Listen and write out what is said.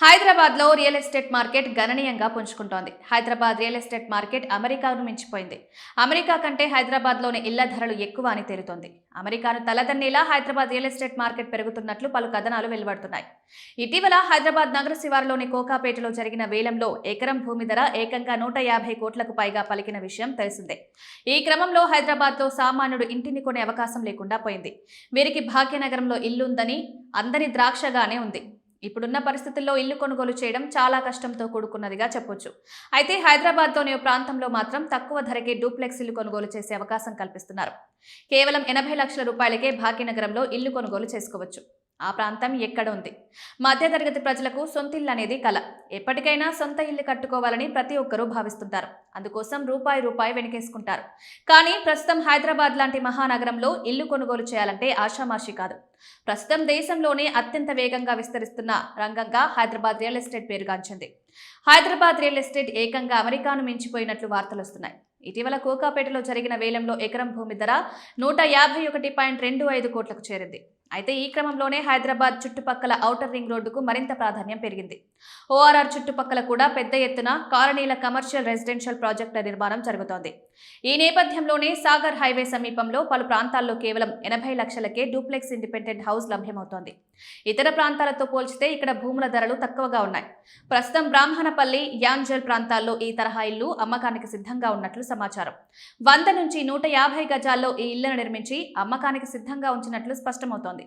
హైదరాబాద్లో real estate market గణనీయంగా పుంజుకుంటోంది. హైదరాబాద్ రియల్ ఎస్టేట్ మార్కెట్ అమెరికాను మించిపోయింది. అమెరికా కంటే హైదరాబాద్లోని ఇళ్ళ ధరలు ఎక్కువ అని తేలుతోంది. అమెరికాను తలదన్నేలా హైదరాబాద్ రియల్ ఎస్టేట్ మార్కెట్ పెరుగుతున్నట్లు పలు కథనాలు వెలువడుతున్నాయి. ఇటీవల హైదరాబాద్ నగర శివారులోని కోకాపేటలో జరిగిన వేలంలో ఎకరం భూమి ధర ఏకంగా నూట యాభై కోట్లకు పైగా పలికిన విషయం తెలిసిందే. ఈ క్రమంలో హైదరాబాద్లో సామాన్యుడు ఇంటిని కొనే అవకాశం లేకుండా పోయింది. వీరికి భాగ్యనగరంలో ఇల్లుందని అందరి ద్రాక్షగానే ఉంది. ఇప్పుడున్న పరిస్థితుల్లో ఇల్లు కొనుగోలు చేయడం చాలా కష్టంతో కూడుకున్నదిగా చెప్పొచ్చు. అయితే హైదరాబాద్లోని ఓ ప్రాంతంలో మాత్రం తక్కువ ధరకే డూప్లెక్స్ ఇల్లు కొనుగోలు చేసే అవకాశం కల్పిస్తున్నారు. కేవలం ఎనభై లక్షల రూపాయలకే భాగ్యనగరంలో ఇల్లు కొనుగోలు చేసుకోవచ్చు. ఆ ప్రాంతం ఎక్కడ ఉంది? మధ్యతరగతి ప్రజలకు సొంతిల్లు అనేది కల. ఎప్పటికైనా సొంత ఇల్లు కట్టుకోవాలని ప్రతి ఒక్కరూ భావిస్తుంటారు. అందుకోసం రూపాయి రూపాయి వెనకేసుకుంటారు. కానీ ప్రస్తుతం హైదరాబాద్ లాంటి మహానగరంలో ఇల్లు కొనుగోలు చేయాలంటే ఆషామాషి కాదు. ప్రస్తుతం దేశంలోనే అత్యంత వేగంగా విస్తరిస్తున్న రంగంగా హైదరాబాద్ రియల్ ఎస్టేట్ పేరుగాంచింది. హైదరాబాద్ రియల్ ఎస్టేట్ ఏకంగా అమెరికాను మించిపోయినట్లు వార్తలు వస్తున్నాయి. ఇటీవల కోకాపేటలో జరిగిన వేలంలో ఎకరం భూమి ధర నూట యాభై ఒకటి పాయింట్ రెండు ఐదు కోట్లకు చేరింది. అయితే ఈ క్రమంలోనే హైదరాబాద్ చుట్టుపక్కల ఔటర్ రింగ్ రోడ్డుకు మరింత ప్రాధాన్యం పెరిగింది. ఓఆర్ఆర్ చుట్టుపక్కల కూడా పెద్ద ఎత్తున కాలనీల కమర్షియల్ రెసిడెన్షియల్ ప్రాజెక్టుల నిర్మాణం జరుగుతోంది. ఈ నేపథ్యంలోనే సాగర్ హైవే సమీపంలో పలు ప్రాంతాల్లో కేవలం ఎనభై లక్షలకే డూప్లెక్స్ ఇండిపెండెంట్ హౌస్ లభ్యమవుతోంది. ఇతర ప్రాంతాలతో పోల్చితే ఇక్కడ భూముల ధరలు తక్కువగా ఉన్నాయి. ప్రస్తుతం బ్రాహ్మణపల్లి యాంజల్ ప్రాంతాల్లో ఈ తరహా ఇల్లు అమ్మకానికి సిద్ధంగా ఉన్నట్లు సమాచారం. వంద నుంచి నూట యాభై గజాల్లో ఈ ఇళ్ళను నిర్మించి అమ్మకానికి సిద్ధంగా ఉంచినట్లు స్పష్టమవుతోంది.